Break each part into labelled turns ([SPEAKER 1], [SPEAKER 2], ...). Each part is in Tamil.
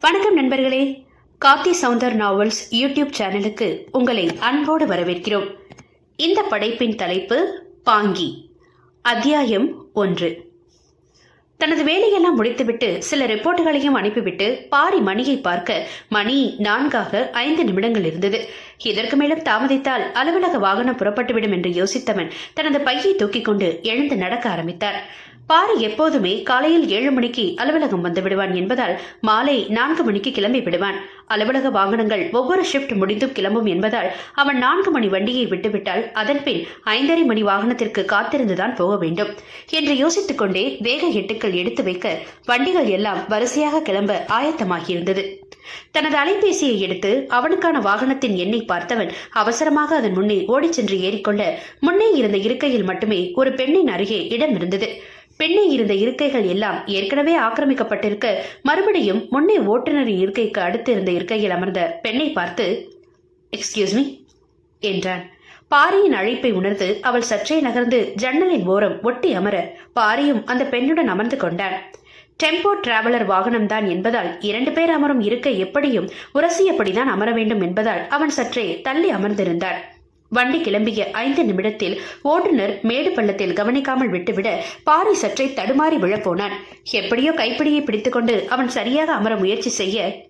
[SPEAKER 1] வணக்கம் நண்பர்களே. கார்த்தி சவுந்தர் நாவல்ஸ் யூடியூப் சேனலுக்கு உங்களை அன்போடு வரவேற்கிறோம். இந்த படைப்பின் தலைப்பு பாங்கி. அத்தியாயம் ஒன்று. தனது வேலையெல்லாம் முடித்துவிட்டு சில ரிப்போர்ட்டுகளையும் அனுப்பிவிட்டு பாரி மணியை பார்க்க மணி நான்காக ஐந்து நிமிடங்கள் இருந்தது. இதற்கு மேலும் தாமதித்தால் அலுவலக வாகனம் புறப்பட்டுவிடும் என்று யோசித்தவன் தனது பையை தூக்கிக் கொண்டு எழுந்து நடக்க ஆரம்பித்தார். பாரி எப்போதுமே காலையில் ஏழு மணிக்கு அலுவலகம் வந்து விடுவான் என்பதால் மாலை நான்கு மணிக்கு கிளம்பி விடுவான். அலுவலக வாகனங்கள் ஒவ்வொரு ஷிப்ட் முடிந்தும் கிளம்பும் என்பதால் அவன் நான்கு மணி வண்டியை விட்டுவிட்டால் அதன் பின் ஐந்தரை மணி வாகனத்திற்கு காத்திருந்துதான் போக வேண்டும். என்று யோசித்துக் கொண்டே வேக எட்டுக்கள் எடுத்து வைக்க வண்டிகள் எல்லாம் வரிசையாக கிளம்ப ஆயத்தமாகியிருந்தது. தனது அலைபேசியை எடுத்து அவனுக்கான வாகனத்தின் எண்ணை பார்த்தவன் அவசரமாக அதன் முன்னே ஓடிச் சென்று ஏறிக்கொள்ள முன்னே இருந்த இருக்கையில் மட்டுமே ஒரு பெண்ணின் அருகே இடம் இருந்தது. பெண்ணே இருந்த இருக்கைகள் எல்லாம் ஏற்கனவே ஆக்கிரமிக்கப்பட்டிருக்க மறுபடியும் முன்னே ஓட்டுநரின் இருக்கைக்கு அடுத்து இருந்த இருக்கையில் அமர்ந்த பெண்ணை பார்த்து எக்ஸ்கியூஸ் மீ என்றான். பாரியின் அழைப்பை உணர்ந்து அவள் சற்றே நகர்ந்து ஜன்னலின் ஓரம் ஒட்டி அமர பாரியும் அந்த பெண்ணுடன் அமர்ந்து கொண்டான். டெம்போ டிராவலர் வாகனம்தான் என்பதால் இரண்டு பேர் அமரும் இருக்கை எப்படியும் உரசியபடிதான் அமர வேண்டும் என்பதால் அவன் சற்றே தள்ளி அமர்ந்திருந்தான் வண்டி கிளம்பிய ஐந்து நிமிடத்தில் ஓட்டுநர் மேடு பள்ளத்தில் கவனிக்காமல் விட்டுவிட பாறை சற்றே தடுமாறி விழப்போனான். எப்படியோ கைப்பிடியை பிடித்துக்கொண்டு அவன் சரியாக அமர முயற்சி செய்ய.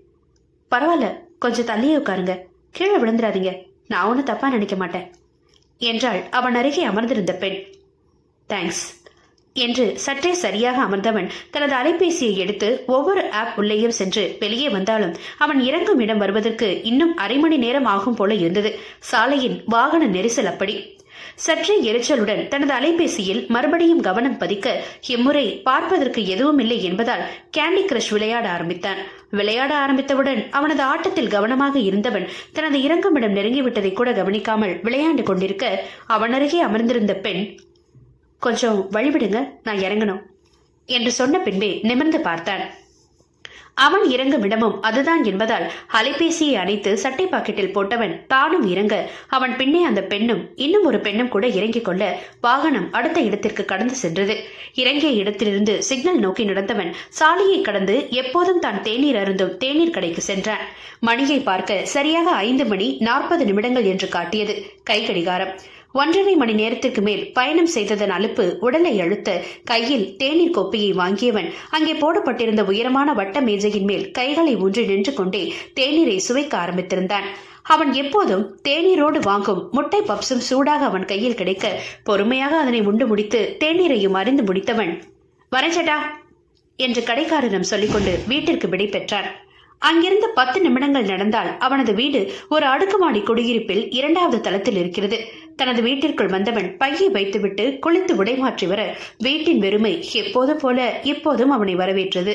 [SPEAKER 1] பரவாயில்ல கொஞ்சம் தள்ளியே உட்காருங்க. கீழே விழுந்துடாதீங்க. நான் ஒன்றும் தப்பா நினைக்க மாட்டேன். என்றாள் அவன் அருகே அமர்ந்திருந்த பெண். தேங்க்ஸ் என்று சற்றே சரியாக அமர்ந்தவன் தனது அலைபேசியை எடுத்து ஒவ்வொரு ஆப் உள்ளேயும் சென்று வெளியே வந்தாலும் அவன் இறங்கும் இடம் வருவதற்கு இன்னும் அரை மணி நேரம் ஆகும் போல இருந்தது. சாலையின் வாகன நெரிசல் அப்படி. சற்றே எரிச்சலுடன் தனது அலைபேசியில் மறுபடியும் கவனம் பதிக்க இம்முறை பார்ப்பதற்கு எதுவும் இல்லை என்பதால் கேண்டி கிரஷ் விளையாட ஆரம்பித்தான். விளையாட ஆரம்பித்தவுடன் அவனது ஆட்டத்தில் கவனமாக இருந்தவன் தனது இறங்குமிடம் நெருங்கிவிட்டதை கூட கவனிக்காமல் விளையாண்டு கொண்டிருக்க அவன் அருகே அமர்ந்திருந்த பெண் கொஞ்சம் வழிவிடுங்க நான் இறங்கணும். என்று சொன்ன பின்பே நிமிர்ந்து பார்த்தான். அவன் இறங்கும் இடமும் அதுதான் என்பதால் அலைபேசியை அணைத்து சட்டை பாக்கெட்டில் போட்டவன் தானும் இறங்க அவன் பின்னே அந்த பெண்ணும் இன்னும் ஒரு பெண்ணும் கூட இறங்கிக் கொள்ள வாகனம் அடுத்த இடத்திற்கு கடந்து சென்றது. இறங்கிய இடத்திலிருந்து சிக்னல் நோக்கி நடந்தவன் சாலையை கடந்து எப்போதும் தான் தேநீர் அருந்தும் தேநீர் கடைக்கு சென்றான். மணியை பார்க்க சரியாக ஐந்து மணி நாற்பது நிமிடங்கள் என்று காட்டியது. கை கடிகாரம் ஒன்றரை மணி நேரத்திற்கு மேல் பயணம் செய்ததன் அலுப்பு உடலை அழுத்த கையில் தேநீர் கோப்பையை வாங்கியவன். அங்கே போடப்பட்டிருந்த உயரமான வட்ட மேஜையின் மேல் கைகளை ஊன்றி நின்று கொண்டே தேநீரை சுவைக்க ஆரம்பித்திருந்தான். அவன் எப்போதும் தேநீரோடு வாங்கும் முட்டை பப்ஸும் சூடாக அவன் கையில் கிடைக்க பொறுமையாக அதனை உண்டு முடித்து தேநீரையும் அறிந்து முடித்தவன் வரச்சட்டா என்று கடைக்காரரிடம் சொல்லிக்கொண்டு வீட்டிற்கு விடை பெற்றான் அங்கிருந்து பத்து நிமிடங்கள் நடந்தால் அவனது வீடு ஒரு அடுக்குமாடி குடியிருப்பில் இரண்டாவது தளத்தில் இருக்கிறது. தனது வீட்டிற்குள் வந்தவன் பையை வைத்துவிட்டு குளித்து உடைமாற்றி வர வீட்டின் வெறுமை எப்போதும் போல இப்போதும் அவனை வரவேற்றது.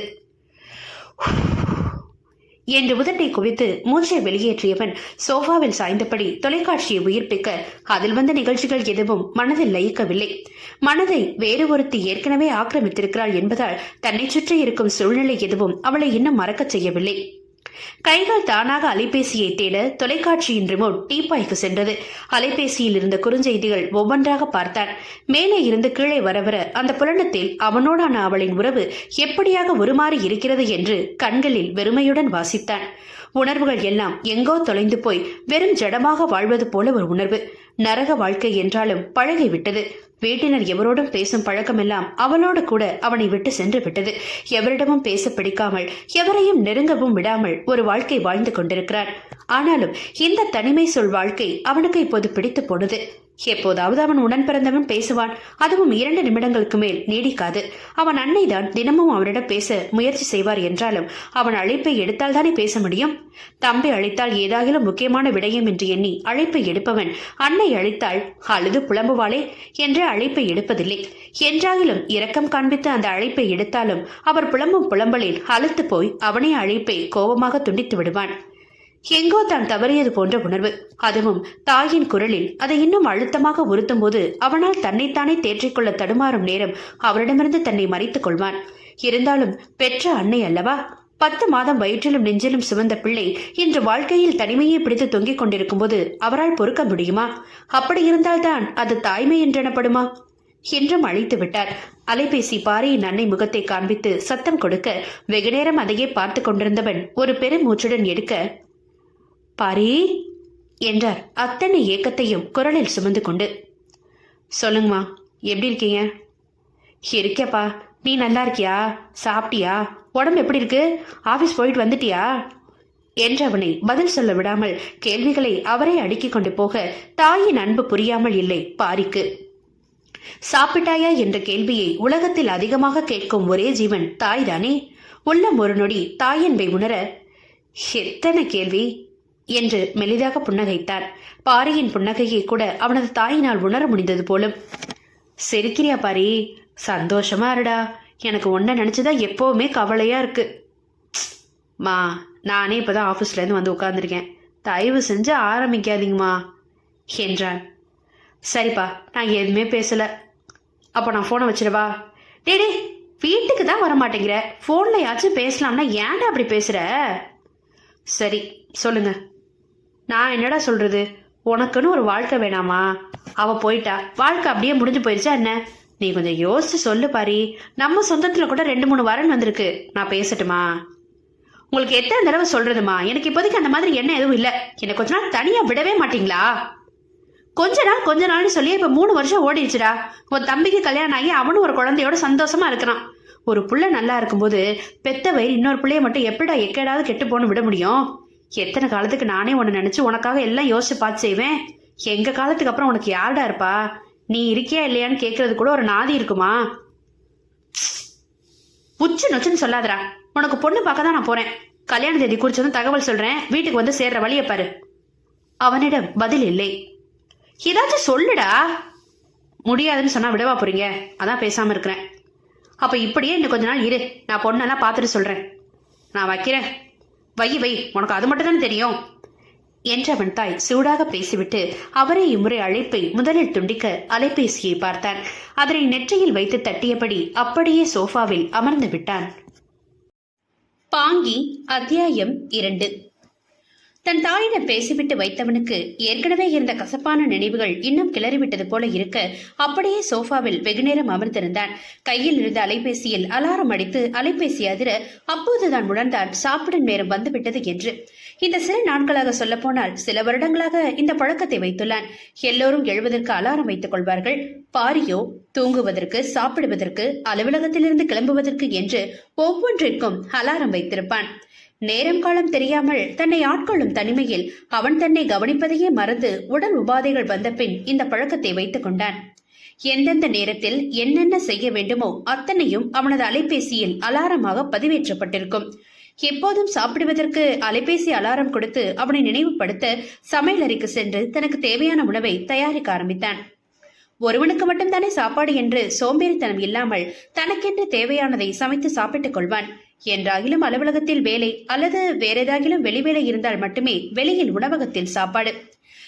[SPEAKER 1] என்று உதட்டை குவித்து மூச்சை வெளியேற்றியவன் சோஃபாவில் சாய்ந்தபடி தொலைக்காட்சியை உயிர்ப்பிக்க அதில் வந்த நிகழ்ச்சிகள் எதுவும் மனதில் லயிக்கவில்லை. மனதை வேறு ஒருத்தி ஏற்கனவே ஆக்கிரமித்திருக்கிறாள் என்பதால் தன்னை சுற்றி இருக்கும் சூழ்நிலை எதுவும் அவளை இன்னும் மறக்கச் செய்யவில்லை. கைகள் தானாக அலைபேசியை தேட தொலைக்காட்சியின் ரிமோட் டீப்பாய்க்கு சென்றது. அலைபேசியில் இருந்த குறுஞ்செய்திகள் ஒவ்வொன்றாக பார்த்தான். மேலே இருந்து கீழே வரவர அந்த புலனத்தில் அவனோடான அவளின் உறவு எப்படியாக உருமாறி இருக்கிறது என்று கண்களில் வெறுமையுடன் வாசித்தான். உணர்வுகள் எல்லாம் எங்கோ தொலைந்து போய் வெறும் ஜடமாக வாழ்வது போல ஒரு உணர்வு. நரக வாழ்க்கை என்றாலும் பழகிவிட்டது வீட்டினர் எவரோடும் பேசும் பழக்கமெல்லாம் அவளோடு கூட அவனை விட்டு சென்று விட்டது. எவரிடமும் பேச பிடிக்காமல் எவரையும் நெருங்கவும் விடாமல் ஒரு வாழ்க்கை வாழ்ந்து கொண்டிருக்கிறான். ஆனாலும் இந்த தனிமை சொல் வாழ்க்கை அவனுக்கு இப்போது பிடித்து போனது. எப்போதாவது அவன் உடன் பிறந்தவன் பேசுவான். அதுவும் இரண்டு நிமிடங்களுக்கு மேல் நீடிக்காது. அவன் அன்னைதான் தினமும் அவனிடம் பேச முயற்சி செய்வார் என்றாலும் அவன் அழைப்பை எடுத்தால் தானே பேச முடியும்? தம்பி அழைத்தால் ஏதாகிலும் முக்கியமான விடயம் என்று எண்ணி அழைப்பை எடுப்பவன் அன்னை அழைத்தால் அழுது புலம்புவாளே என்று அழைப்பை எடுப்பதில்லை. என்றாகிலும் இரக்கம் காண்பித்து அந்த அழைப்பை எடுத்தாலும் அவர் புலம்பும் புலம்பலில் அழுத்து போய் அவனே அழைப்பை கோபமாக துண்டித்து விடுவான். எங்கோ தான் தவறியது போன்ற உணர்வு. அதுவும் தாயின் குரலில் அதை இன்னும் அழுத்தமாக உறுத்தும் போது அவனால் தன்னைத்தானே தேற்றிக்கொள்ள தடுமாறும் நேரம் அவரிடமிருந்து தன்னை மறைத்துக் கொள்வான். இருந்தாலும் பெற்ற அன்னை அல்லவா? பத்து மாதம் வயிற்றிலும் நெஞ்சிலும் சுமந்த பிள்ளை இன்று வாழ்க்கையில் தனிமையை பிடித்து தொங்கிக் கொண்டிருக்கும் போது அவரால் பொறுக்க முடியுமா? அப்படி இருந்தால்தான் அது தாய்மை என்றெனப்படுமா? என்றும் அழைத்து விட்டார். அலைபேசி பாரியின் அன்னை முகத்தை காண்பித்து சத்தம் கொடுக்க வெகுநேரம் அதையே பார்த்து கொண்டிருந்தவன் ஒரு பெருமூச்சுடன் எடுக்க பாரி என்றார். அத்தனை ஏக்கத்தையும் குரலில் சுமந்து கொண்டு. சொல்லுங்கம்மா எப்படி இருக்கீங்க? இருக்கேப்பா நீ நல்லா இருக்கியா? சாப்பிட்டியா? உடம்பு எப்படி இருக்கு? ஆபீஸ் போயிட்டு வந்துட்டியா? என்றவனை பதில் சொல்ல விடாமல் கேள்விகளை அவரே அடுக்கிக் கொண்டு போக தாயின் அன்பு புரியாமல் இல்லை பாரிக்கு. சாப்பிட்டாயா என்ற கேள்வியை உலகத்தில் அதிகமாக கேட்கும் ஒரே ஜீவன் தாய்தானே உள்ளம் ஒரு நொடி தாயன்பை உணர எத்தனை கேள்வி? என்று மெலிதாக புன்னகைத்தான் பாரியின் புன்னகையை கூட அவனது தாயினால் உணர முடிந்தது போலும். சிரிக்கிறியா பாரி சந்தோஷமா இருடா. எனக்கு ஒன்றை நினச்சிதான் எப்போவுமே கவலையா இருக்கு. மா நானே இப்போதான் ஆஃபீஸ்லேருந்து வந்து உட்காந்துருக்கேன் தயவு செஞ்சு ஆரம்பிக்காதீங்கம்மா என்றான். சரிப்பா நான் எதுவுமே பேசல. அப்போ நான் ஃபோனை வச்சிடவா டேய் வீட்டுக்கு தான் வர மாட்டேங்கிற ஃபோன்லயாச்சும் பேசலாம்னா ஏன்டா அப்படி பேசுற? சரி சொல்லுங்க. நான் என்னடா சொல்றது? உனக்குன்னு ஒரு வாழ்க்கை வேணாமா? அவ போயிட்டா. வாழ்க்கை அப்படியே முடிஞ்சு போயிடுச்சா என்ன? நீ கொஞ்சம் யோசிச்சு சொல்லு பாரி. நம்ம சொந்தத்துல கூட ரெண்டு மூணு வரன் வந்திருக்கு. நான் பேசட்டுமா? உங்களுக்கு எத்தனை தடவை சொல்றதுமா? எனக்கு இப்போதைக்கு அந்த மாதிரி என்ன எதுவும் இல்லை. என்னை கொஞ்ச நாள் தனியா விடவே மாட்டீங்களா? கொஞ்ச நாள் கொஞ்ச நாள்னு சொல்லி இப்ப மூணு வருஷம் ஓடிடுச்சுடா. உன் தம்பிக்கு கல்யாணம் ஆகி அவனும் ஒரு குழந்தையோட சந்தோஷமா இருக்கிறான். ஒரு புள்ள நல்லா இருக்கும்போது பெத்த வயிறு இன்னொரு பிள்ளைய மட்டும் எப்படா எக்கேடாவது கெட்டு போன்னு விட முடியும்? எத்தனை காலத்துக்கு நானே உன்னை நினைச்சு உனக்காக எல்லாம் யோசிச்சு பார்த்து செய்வேன்? எங்க காலத்துக்கு அப்புறம் உனக்கு யாருடா இருப்பா? நீ இருக்கியா இல்லையான்னு கேட்கறது கூட ஒரு நாதி இருக்குமா? உச்சு நொச்சுன்னு சொல்லாதடா. உனக்கு பொண்ணு பார்க்க தான் நான் போறேன். கல்யாண தேதி குறிச்சதும் தகவல் சொல்றேன். வீட்டுக்கு வந்து சேர்ற வழியை பாரு. அவனிடம் பதில் இல்லை. ஏதாச்சும் சொல்லுடா. முடியாதுன்னு சொன்னா விடவா போறீங்க. அதான் பேசாம இருக்கிறேன். அப்ப இப்படியே இன்னும் கொஞ்ச நாள் இரு. நான் பொண்ணெல்லாம் பார்த்துட்டு சொல்றேன். நான் வைக்கிறேன். வை வை உனக்கு அது மட்டும்தான் தெரியும்? என்றவன் தாய் சூடாக பேசிவிட்டு அவரே இம்முறை அழைப்பை முதலில் துண்டிக்க அலைபேசியை பார்த்தான். அதனை நெற்றியில் வைத்து தட்டியபடி அப்படியே சோஃபாவில் அமர்ந்து விட்டான். பாங்கி அத்தியாயம் இரண்டு. தன் தாயிடம் பேசிவிட்டு வைத்தவனுக்கு ஏற்கனவே இருந்த கசப்பான நினைவுகள் இன்னும் கிளறிவிட்டது போல இருக்க அப்படியே சோஃபாவில் வெகுநேரம் அமர்ந்திருந்தான். கையில் இருந்த அலைபேசியில் அலாரம் அடித்து அலைபேசி அதிர அப்போதுதான் உணர்ந்தான் சாப்பிடும் நேரம் வந்துவிட்டது என்று. இந்த சில நாட்களாக சொல்லப்போனால் சில வருடங்களாக இந்த பழக்கத்தை வைத்துள்ளான். எல்லோரும் எழுவதற்கு அலாரம் வைத்துக் கொள்வார்கள். பாரியோ தூங்குவதற்கு சாப்பிடுவதற்கு அலுவலகத்திலிருந்து கிளம்புவதற்கு என்று ஒவ்வொன்றிற்கும் அலாரம் வைத்திருப்பான். நேரம் காலம் தெரியாமல் தன்னை ஆட்கொள்ளும் தனிமையில் அவன் தன்னை கவனிப்பதையே மறந்து உடல் உபாதைகள் வந்த பின் இந்த பழக்கத்தை வைத்துக் கொண்டான். எந்தெந்த நேரத்தில் என்னென்ன செய்ய வேண்டுமோ அத்தனையும் அவனது அலைபேசியில் அலாரமாக பதிவேற்றப்பட்டிருக்கும். எப்போதும் சாப்பிடுவதற்கு அலைபேசி அலாரம் கொடுத்து அவனை நினைவுபடுத்த சமையலறைக்கு சென்று தனக்கு தேவையான உணவை தயாரிக்க ஆரம்பித்தான். ஒருவனுக்கு மட்டும்தானே சாப்பாடு என்று சோம்பேறித்தனம் இல்லாமல் தனக்கென்று தேவையானதை சமைத்து சாப்பிட்டுக் கொள்வான். என்றாகிலும் அலுவலகத்தில் வேலை அல்லது வேற ஏதாகிலும் வெளிவேலை இருந்தால் மட்டுமே வெளியில் உணவகத்தில் சாப்பாடு.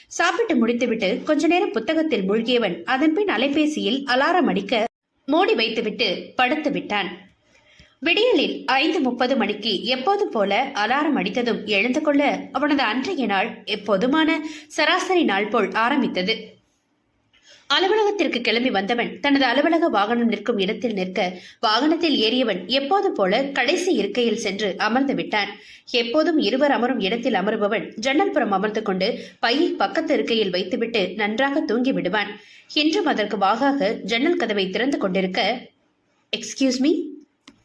[SPEAKER 1] சாப்பிட்டு முடித்துவிட்டு கொஞ்ச நேரம் புத்தகத்தில் மூழ்கியவன் அதன்பின் அலைபேசியில் அலாரம் அடிக்க மூடி வைத்துவிட்டு படுத்து விட்டான். விடியலில் ஐந்து முப்பது மணிக்கு எப்போதும் போல அலாரம் அடித்ததும் எழுந்து கொள்ள அவனது அன்றைய நாள் எப்போதுமான சராசரி நாள் போல் ஆரம்பித்தது. அலுவலகத்திற்கு கிளம்பி வந்தவன் தனது அலுவலக வாகனம் நிற்கும் இடத்தில் நிற்க வாகனத்தில் ஏறியவன் எப்போது போல கடைசி இருக்கையில் சென்று அமர்ந்து விட்டான். எப்போதும் இருவர் அமரும் இடத்தில் அமருபவன் ஜன்னல்புறம் அமர்ந்து கொண்டு பையை பக்கத்து இருக்கையில் வைத்துவிட்டு நன்றாக தூங்கி விடுவான். இன்றும் அதற்கு வாகாக ஜன்னல் கதவை திறந்து கொண்டிருக்க எக்ஸ்கியூஸ் மீ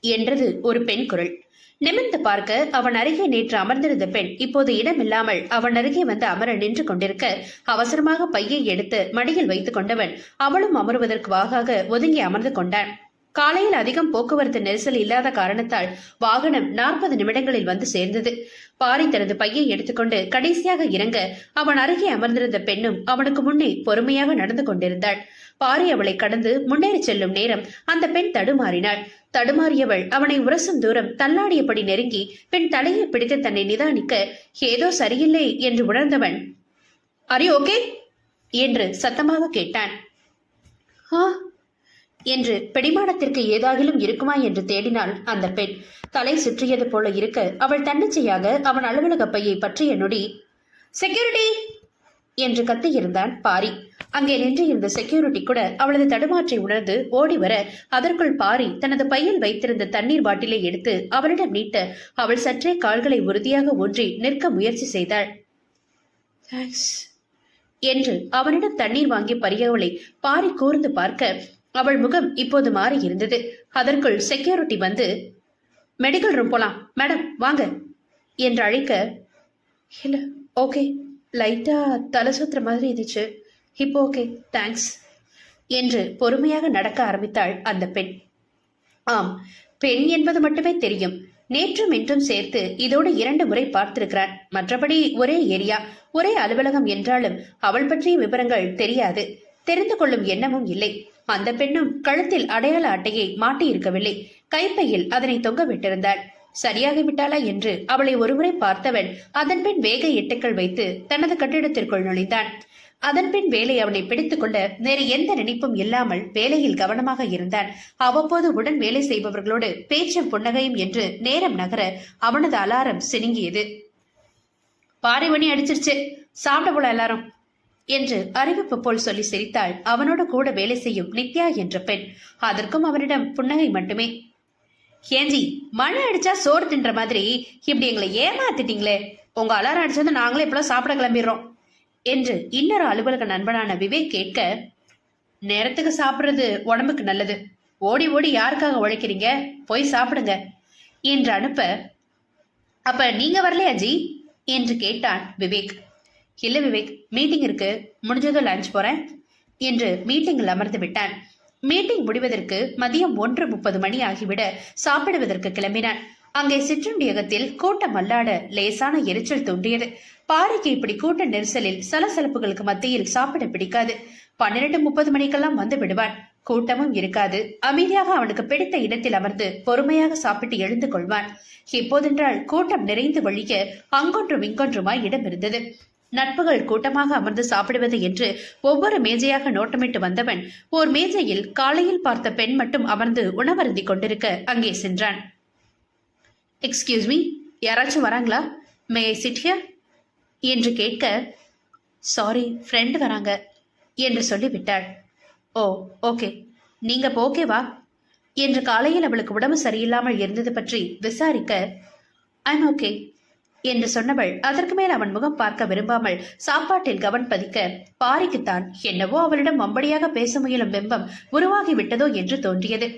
[SPEAKER 1] என்றது ஒரு பெண் குரல். நிமிர்ந்து பார்க்க அவன் அருகே நேற்று அமர்ந்திருந்த பெண் இப்போது இடமில்லாமல் அவன் அருகே வந்து அமர நின்று கொண்டிருக்க அவசரமாக பையை எடுத்து மடியில் வைத்துக் கொண்டவன் அவளும் அமருவதற்கு வாகாக ஒதுங்கி அமர்ந்து கொண்டான். காலையில் அதிகம் போக்குவரத்து நெரிசல் இல்லாத காரணத்தால் வாகனம் நாற்பது நிமிடங்களில் வந்து சேர்ந்தது. பாரி தனது பையை எடுத்துக்கொண்டு கடைசியாக இறங்க அவன் அருகே அமர்ந்திருந்த பெண்ணும் அவனுக்கு முன்னே பொறுமையாக நடந்து கொண்டிருந்தாள். பாரி அவளை கடந்து முன்னேறி செல்லும் நேரம் அந்த பெண் தடுமாறினாள். தடுமாறியவள் அவனை உரசும் தூரம் தள்ளாடியபடி நெருங்கி பின் தலையை பிடித்து தன்னை நிதானிக்க ஏதோ சரியில்லை என்று உணர்ந்தவன் அரி ஓகே என்று சத்தமாக கேட்டான். ஆ என்று பிடிமானத்திற்கு ஏதாகிலும் இருக்குமா என்று தேடினாள் அந்த பெண். தலை சுற்றியது போல இருக்க அவள் தன்னிச்சையாக அவன் அலுவலக பையை பற்றிய நொடி செக்யூரிட்டி என்று கத்தியிருந்தான் பாரி. அங்கே நின்று இருந்த செக்யூரிட்டி கூட அவளது தடுமாற்றை உணர்ந்து ஓடி வர அதற்குள் பாரி தனது பையில் வைத்திருந்த தண்ணீர் பாட்டிலை எடுத்து அவளிடம் நீட்ட அவள் சற்றே கால்களை உறுதியாக ஊன்றி நிற்க முயற்சி செய்தாள். என்று அவனிடம் தண்ணீர் வாங்கி பறியவளை பாரி கூர்ந்து பார்க்க அவள் முகம் இப்போது மாறி இருந்தது. அதற்குள் செக்யூரிட்டி வந்து மெடிக்கல் ரூம் போலாம். மேடம் வாங்க. என்று அழைக்க இல்ல ஓகே லைட்டா தலை சுத்துற மாதிரி இருந்துச்சு. இப்போ ஓகே தேங்க்ஸ் என்று பொறுமையாக நடக்க ஆரம்பித்தாள் அந்த பெண். ஆம் பெண் என்பது மட்டுமே தெரியும். நேற்றும் இன்றும் சேர்த்து இதோடு இரண்டு முறை பார்த்திருக்கிறான். மற்றபடி ஒரே ஏரியா ஒரே அலுவலகம் என்றாலும் அவள் பற்றிய விவரங்கள் தெரியாது. தெரிந்து கொள்ளும் எண்ணமும் இல்லை. அந்த பெண்ணும் கழுத்தில் அடையாள அட்டையை மாட்டியிருக்கவில்லை. கைப்பையில் அதனை தொங்க விட்டிருந்தாள். சரியாகி விட்டாளா என்று அவளை ஒருமுறை பார்த்தவன் அதன்பின் வேக எட்டுக்கள் வைத்து தனது கட்டிடத்திற்குள் நுழைந்தான். அதன் பின் வேலை அவனை பிடித்துக் கொள்ள வேறு எந்த நினைப்பும் இல்லாமல் வேலையில் கவனமாக இருந்தான். அவ்வப்போது உடன் வேலை செய்பவர்களோடு பேச்சும் புன்னகையும் என்று நேரம் நகர அவனது அலாரம் சினுங்கியது. பாறை மணி அடிச்சிருச்சு. சாப்பிட போல எல்லாரும். என்று அறிவிப்பு போல் சொல்லி சிரித்தாள். அவனோடு கூட வேலை செய்யும் நித்யா என்ற பெண். அதற்கும் அவனிடம் புன்னகை மட்டுமே. ஏஞ்சி மழை அடிச்சா சோறு தின்ற மாதிரி இப்படி எங்களை ஏமாத்திட்டீங்களே. உங்க அலாரம் அடிச்சது நாங்களே இப்பெல்லாம் சாப்பிட கிளம்பிடுறோம். என்று இன்னொரு அலுவலக நண்பனான விவேக் கேட்க நேரத்துக்கு சாப்பிடுறது உடம்புக்கு நல்லது. ஓடி ஓடி யாருக்காக உழைக்கிறீங்க? போய் சாப்பிடுங்க. என்று அனுப்ப அப்ப நீங்க வரலையா ஜி? என்று கேட்டான் விவேக். இல்ல விவேக் மீட்டிங் இருக்கு முடிஞ்சதும் லஞ்ச் போறேன் என்று மீட்டிங்கில் அமர்ந்து விட்டான். மீட்டிங் முடிவதற்கு மதியம் ஒன்று முப்பது மணி ஆகிவிட சாப்பிடுவதற்கு கிளம்பினான். அங்கே சிற்றுண்டியகத்தில் கூட்டம் அல்லாட லேசான எரிச்சல் தோன்றியது. பாறைக்கு இப்படி கூட்ட நெரிசலில் சலசலப்புகளுக்கு மத்தியில் சாப்பிட பிடிக்காது. பன்னிரண்டு முப்பது மணிக்கெல்லாம் வந்து விடுவான். கூட்டமும் இருக்காது. அமைதியாக அவனுக்கு பிடித்த இடத்தில் அமர்ந்து பொறுமையாக சாப்பிட்டு எழுந்து கொள்வான். இப்போதென்றால் கூட்டம் நிறைந்து வழிய அங்கொன்றும் இங்கொன்றுமாய் இடம் இருந்தது. நட்புகள் கூட்டமாக அமர்ந்து சாப்பிடுவது என்று ஒவ்வொரு மேஜையாக நோட்டமிட்டு வந்தவன் ஓர் மேஜையில் காலையில் பார்த்த பெண் மட்டும் அமர்ந்து உணவருந்தி கொண்டிருக்க அங்கே சென்றான். எக்ஸ்கியூஸ் மீ யாராச்சும் வராங்களா? மே ஐ சிட் ஹியர் என்று கேட்க சாரி ஃப்ரெண்டு வராங்க என்று சொல்லிவிட்டாள். ஓ ஓகே நீங்க இப்போ ஓகேவா என்று காலையில் அவளுக்கு உடம்பு சரியில்லாமல் இருந்தது பற்றி விசாரிக்க ஐம் ஓகே என்று சொன்னவள் அதற்கு மேல் அவன் முகம் பார்க்க விரும்பாமல் சாப்பாட்டில் கவன் பதிக்க பாரிக்குத்தான் என்னவோ அவளிடம் மம்படியாக பேச முயலும் பிம்பம் உருவாகிவிட்டதோ என்று தோன்றியது.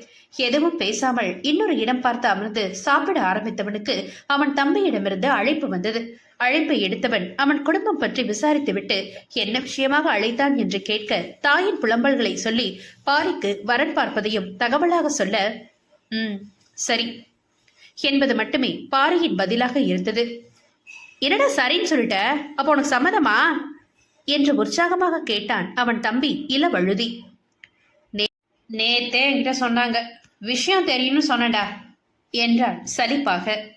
[SPEAKER 1] எதுவும் பேசாமல் இன்னொரு இடம் பார்த்து அமர்ந்து சாப்பிட ஆரம்பித்தவனுக்கு அவன் தம்பியிடமிருந்து அழைப்பு வந்தது. அழைப்பை எடுத்தவன் அவன் குடும்பம் பற்றி விசாரித்துவிட்டு என்ன விஷயமாக அழைத்தான்? என்று கேட்க தாயின் புலம்பல்களை சொல்லி பாரிக்கு வரன் பார்ப்பதையும் தகவலாக சொல்ல உம் சரி. என்பது மட்டுமே பாரியின் பதிலாக இருந்தது. என்னடா சரின்னு சொல்லிட்ட? அப்போ உனக்கு சம்மதமா? என்று உற்சாகமாக கேட்டான் அவன் தம்பி இளவழுதி. நே- நேத்தே என்கிட்ட சொன்னாங்க. விஷயம் தெரியும்னு சொன்னடா என்றான் சலிப்பாக.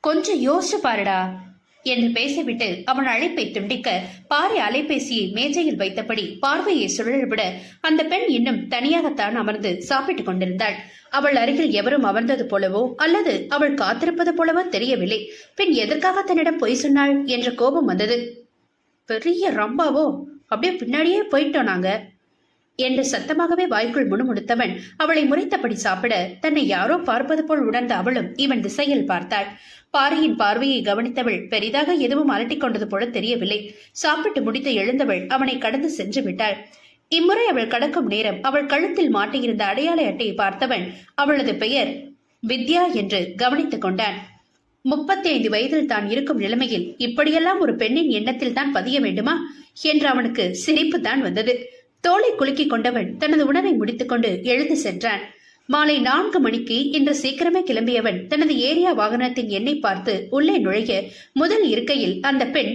[SPEAKER 1] கொஞ்சம் யோசிச்சு பாருடா என்று பேசிவிட்டு அவன் அழைப்பை துண்டிக்க பாரி அலைபேசியை மேஜையில் வைத்தபடி பார்வையை சுழல்விட அந்த பெண் இன்னும் தனியாகத்தான் அமர்ந்து சாப்பிட்டுக் கொண்டிருந்தாள். அவள் அருகில் எவரும் அமர்ந்தது போலவோ அல்லது அவள் காத்திருப்பது போலவோ தெரியவில்லை. பின் எதற்காக தன்னிடம் பொய் சொன்னாள் என்ற கோபம் வந்தது. பெரிய ரம்பாவோ? அப்படியே பின்னாடியே போயிட்டோம் நாங்க என்று சத்தமாகவே வாய்க்குள் முணுமுணுத்தவன் அவளை முறைத்தபடி சாப்பிட தன்னை யாரோ பார்ப்பது போல் உணர்ந்த அவளும் இவன் திசையில் பார்த்தாள். பாரியின் பார்வையை கவனித்தவள் பெரிதாக எதுவும் அலட்டிக் கொண்டது போல தெரியவில்லை. சாப்பிட்டு முடித்து எழுந்தவள் அவனை கடந்து சென்று விட்டாள். இம்முறை அவள் கடக்கும் நேரம் அவள் கழுத்தில் மாட்டியிருந்த அடையாள அட்டையை பார்த்தவன் அவளது பெயர் வித்யா என்று கவனித்துக் கொண்டான். முப்பத்தி ஐந்து வயதில் தான் இருக்கும் நிலைமையில் இப்படியெல்லாம் ஒரு பெண்ணின் எண்ணத்தில் தான் பதிய வேண்டுமா என்று அவனுக்கு சிரிப்பு தான் வந்தது. தோலை குலுக்கிக் கொண்டவன் தனது உணவை முடித்துக்கொண்டு எழுந்து சென்றான். மாலை நான்கு மணிக்கு இன்று சீக்கிரமே கிளம்பியவன் தனது ஏரியா வாகனத்தின் எண்ணை பார்த்து உள்ளே நுழைய முதல் இருக்கையில் அந்த பெண்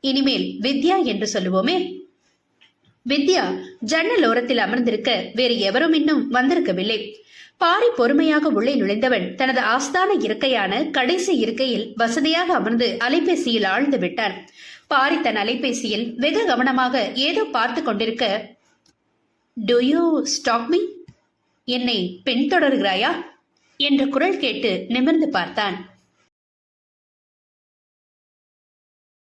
[SPEAKER 1] இனிமேல் வித்யா என்று சொல்லுவோமே? வித்யா ஜன்னல் ஓரத்தில் அமர்ந்திருக்க வேறு எவரும் இன்னும் வந்திருக்கவில்லை. பாரி பொறுமையாக உள்ளே நுழைந்தவன் தனது ஆஸ்தான இருக்கையான கடைசி இருக்கையில் வசதியாக அமர்ந்து அலைபேசியில் ஆழ்ந்து விட்டான். பாரி தன் அலைபேசியில் வெகு கவனமாக ஏதோ பார்த்து கொண்டிருக்க டு யூ ஸ்டாப் மீ என்னை பின்தொடர்கிறாயா என்ற குரல் கேட்டு நிமிர்ந்து பார்த்தான்.